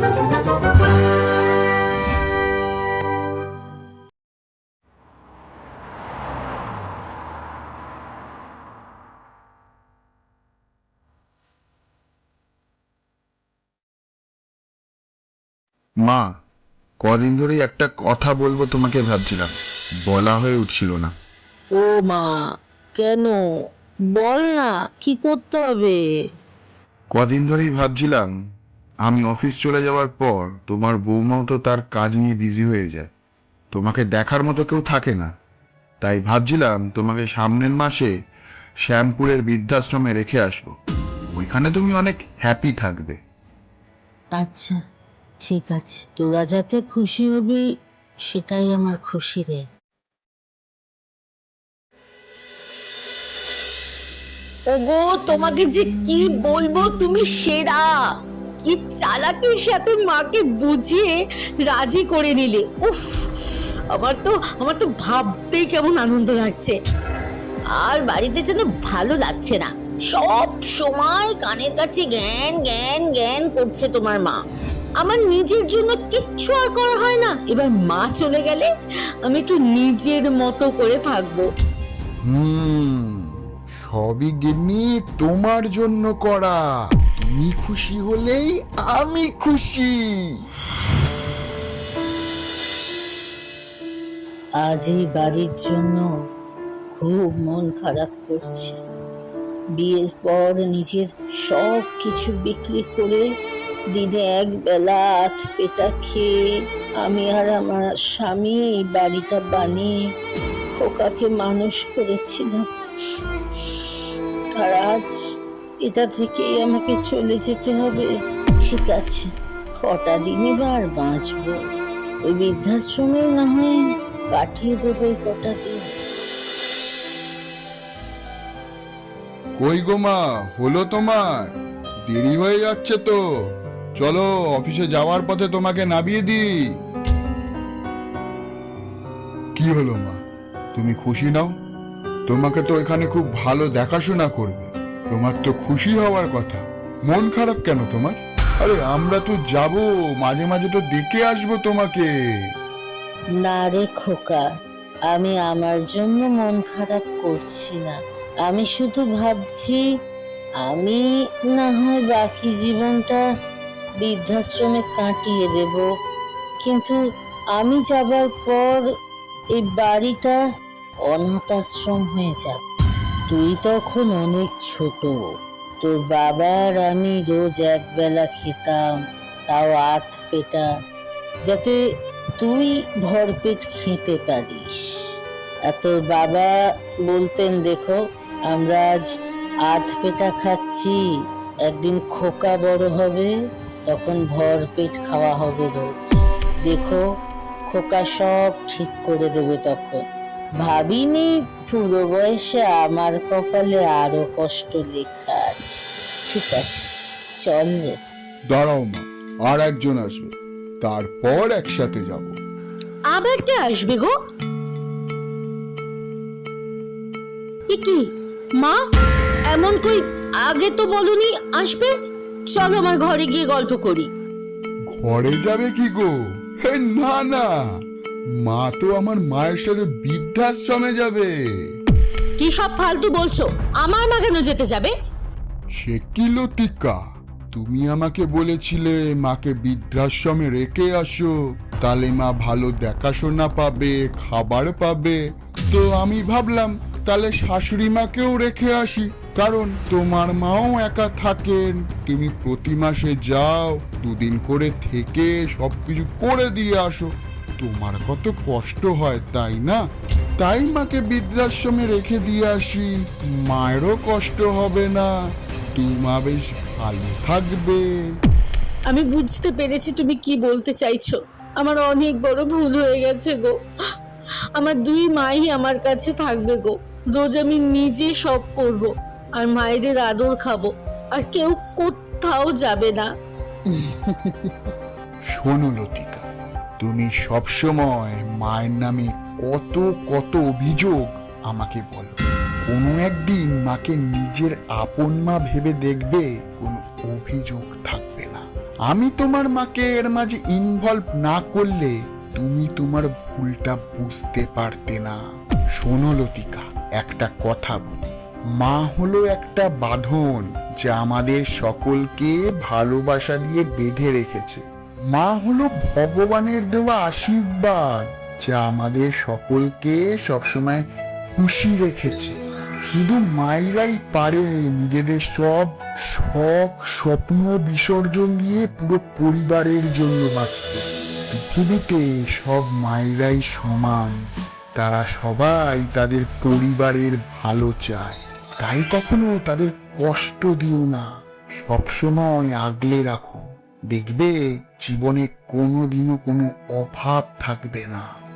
মা কদিন ধরেই একটা কথা বলব তোমাকে ভাবছিলাম। বলা হয়ে উঠছিল না। ও মা কেন? বল না কি করতে হবে? কদিন ধরেই ভাবছিলাম আমি অফিস চলে যাওয়ার পর তোমার বৌমাও তো তার কাজ নিয়ে বিজি হয়ে যায়। তোমাকে দেখার মতো কেউ থাকে না। তাই ভাবছিলাম তোমাকে সামনের মাসে শ্যামপুরের বৃদ্ধাশ্রমে রেখে আসব। ওইখানে তুমি অনেক হ্যাপি থাকবে। আচ্ছা ঠিক আছে। তোরা যাতে খুশি হবি, সেটাই আমার খুশি রে। ওগো, তোমাকে যে কি বলব, তুমি সেরা! কি চালাকির সাথে মাকে বুঝিয়ে রাজি করে নিলে? উফ, আমার তো আমার তো ভাবতেই কেমন আনন্দ লাগছে। আর বাড়িতে যেন ভালো লাগছে না। সব সময় কানের কাছে জ্ঞান জ্ঞান জ্ঞান করছে তোমার মা। আমার নিজের জন্য কিচ্ছু আর করা হয় না। এবার মা চলে গেলে আমি একটু নিজের মতো করে থাকব। হুম, সবই গিন্নি তোমার জন্য করা। তুমি খুশি হলেই আমি খুশি। আজ এই বাড়ির জন্য খুব মন খারাপ করছে। বিয়ের পর নিজের সব কিছু বিক্রি করে দিনে এক বেলা আধ পেটা খেয়ে আমি আর আমার স্বামী এই বাড়িটা বানিয়ে খোকাকে মানুষ করেছিলাম। আর আজ এটা থেকেই আমাকে চলে যেতে হবে। ঠিক আছে, কটা দিনই বা আর বাঁচবো। ওই বৃদ্ধাশ্রমে না হয় কাটিয়ে দেবো কটা দিন। কই গো মা, হলো তোমার? দেরি হয়ে যাচ্ছে তো। চলো, অফিসে যাওয়ার পথে তোমাকে নামিয়ে দিই। কি হলো মা? তুমি খুশি নাও? তোমাকে তো এখানে খুব ভালো দেখাশোনা করবে। তোমার তো খুশি হওয়ার কথা। মন খারাপ কেন তোমার? আরে, আমরা তো যাব, মাঝে মাঝে তো দেখে আসব তোমাকে। না রে খোকা, আমি আমার জন্য মন খারাপ করছি না। আমি শুধু ভাবছি, আমি না হয় বাকি জীবনটা বৃদ্ধাশ্রমে কাটিয়ে দেব। কিন্তু আমি যাবার পর এই বাড়িটা অনাথ আশ্রম হয়ে যাবে। তুই তখন অনেক ছোট। তোর বাবার আমি রোজ একবেলা খেতাম, তাও আধ পেটা, যাতে তুই ভরপেট খেতে পারিস। আর তোর বাবা বলতেন, দেখো, আমরা আজ আধ পেটা খাচ্ছি, একদিন খোকা বড় হবে, তখন ভরপেট খাওয়া হবে রোজ। দেখো, খোকা সব ঠিক করে দেবে তখন। ভাবিনি পুরো বয়সে আমার কপালে আরও কষ্ট লেখা আছে। ঠিক আছে চল রে। দাঁড়াও মা আর একজন আসবে। তারপর একসাথে যাব। আবার কে আসবে গো? এ কি? মা এমন কই আগে তো বলনি আসবে? চলো আমার ঘরে গিয়ে গল্প করি। ঘরে যাবে কি গো? হে না না। মা তো আমার মায়ের সাথে বৃদ্ধাশ্রমে যাবে। কি সব ফালতু বলছো? আমার মা কেন যেতে যাবে? সে কি লতিকা? তুমি আমাকে বলেছিলে মাকে বৃদ্ধাশ্রমে রেখে আসো। তাহলে মা ভালো দেখাশোনা পাবে খাবার পাবে। তো আমি ভাবলাম তাহলে শাশুড়ি মাকেও রেখে আসি। কারণ তোমার মাও একা থাকেন। তুমি প্রতি মাসে যাও দুদিন করে থেকে সবকিছু করে দিয়ে আসো। তোমার কত কষ্ট হয় তাই না? তাই মাকে বৃদ্ধাশ্রমে রেখে দিয়ে আসি। মায়েরও কষ্ট হবে না। তুমা বেশ ভালো থাকবে। আমি বুঝতে পেরেছি তুমি কি বলতে চাইছো। আমার অনেক বড় ভুল হয়ে গেছে গো। আমার দুই মাই আমার কাছে থাকবে গো। রোজ আমি নিজে সব করব আর মায়েদের আদর খাব আর কেউ কোথাও যাবে না। শোনো লতিকা তুমি সবসময় মায়ের নামে কত কত অভিযোগ আমাকে বলো। কোনো একদিন মাকে নিজের আপন মা ভেবে দেখবে, কোনো অভিযোগ থাকবে না। আমি তোমার মাকে এর মাঝে ইনভলভ না করলে তুমি তোমার ভুলটা বুঝতে পারতে না। শোনো লতিকা, একটা কথা বলি। মা হলো একটা বাঁধন যা আমাদের সকলকে ভালোবাসা দিয়ে বেঁধে রেখেছে। মা হলো ভগবানের দেওয়া আশীর্বাদ, যা আমাদের সকলকে সবসময় খুশি রেখেছে। শুধু মায়েরাই পারে নিজেদের সব শখ, স্বপ্ন বিসর্জন দিয়ে পুরো পরিবারের জন্য বাঁচতে। পৃথিবীতে সব মায়েরাই সমান, তারা সবাই তাদের পরিবারের ভালো চায়। তাই কখনো তাদের কষ্ট দিও না, সবসময় আগলে রাখো। দেখবে জীবনে কোনোদিনও কোনো অভাব থাকবে না।